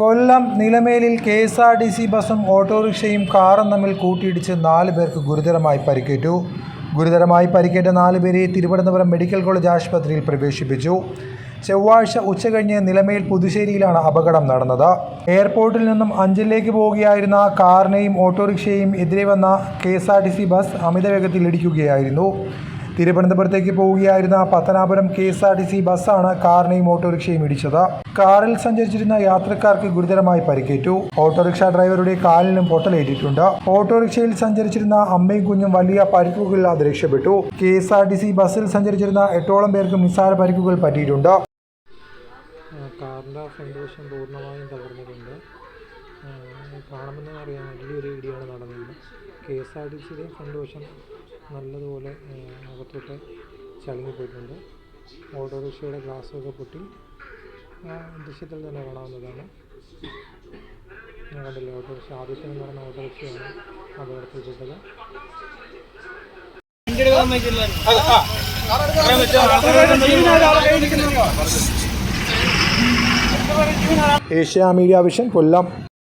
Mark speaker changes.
Speaker 1: കൊല്ലം നിലമേലിൽ K S R T C ബസും ഓട്ടോറിക്ഷയും കാറും തമ്മിൽ കൂട്ടിയിടിച്ച് നാല് പേർക്ക് ഗുരുതരമായി പരിക്കേറ്റു. ഗുരുതരമായി പരിക്കേറ്റ നാല് പേരെ തിരുവനന്തപുരം മെഡിക്കൽ കോളേജ് ആശുപത്രിയിൽ പ്രവേശിപ്പിച്ചു. ചൊവ്വാഴ്ച ഉച്ചകഴിഞ്ഞ് നിലമേൽ പുതുശ്ശേരിയിലാണ് അപകടം നടന്നത്. എയർപോർട്ടിൽ നിന്നും അഞ്ചലിലേക്ക് പോവുകയായിരുന്ന കാറിനെയും ഓട്ടോറിക്ഷയെയും എതിരെ വന്ന K S R T C bus അമിതവേഗത്തിൽ ഇടിക്കുകയായിരുന്നു. തിരുവനന്തപുരത്തേക്ക് പോവുകയായിരുന്ന Pathanapuram K S R T C ബസ്സാണ് കാറിനെയും ഓട്ടോറിക്ഷയും ഇടിച്ചത്. കാറിൽ സഞ്ചരിച്ചിരുന്ന യാത്രക്കാർക്ക് ഗുരുതരമായി പരിക്കേറ്റു. ഓട്ടോറിക്ഷ ഡ്രൈവറുടെ കാലിനും പൊട്ടലേറ്റിട്ടുണ്ട്. ഓട്ടോറിക്ഷയിൽ സഞ്ചരിച്ചിരുന്ന അമ്മയും കുഞ്ഞും വലിയ പരിക്കുകളില്ലാതെ രക്ഷപ്പെട്ടു K S R T C ബസ്സിൽ സഞ്ചരിച്ചിരുന്ന എട്ടോളം പേർക്കും നിസ്സാര പരിക്കുകൾ പറ്റിയിട്ടുണ്ട്.
Speaker 2: കാറിന്റെ ഫ്രണ്ട് വശം പൂർണമായും തകർന്നിട്ടുണ്ട്. കാണുമ്പോൾ തന്നെ അറിയാം വലിയൊരു ഇടിയാണ് നടന്നത്. കെ എസ് ആർ ടി സിയുടെയും ഫ്രണ്ട് വശം നല്ലതുപോലെ ആ, അകത്തോട്ട് ചളുങ്ങിപ്പോയിട്ടുണ്ട് ഓട്ടോറിക്ഷയുടെ ഗ്ലാസ്സൊക്കെ പൊട്ടി. ദൃശ്യത്തിൽ തന്നെ കാണാവുന്നതാണ്. ഞാൻ കണ്ടില്ല ഓട്ടോറിക്ഷ ആദ്യത്തെ എന്ന് പറഞ്ഞ ഓട്ടോറിക്ഷയാണ് അപകടത്തിൽപ്പെട്ടത്
Speaker 1: ഏഷ്യ മീഡിയ വിഷൻ കൊല്ലം.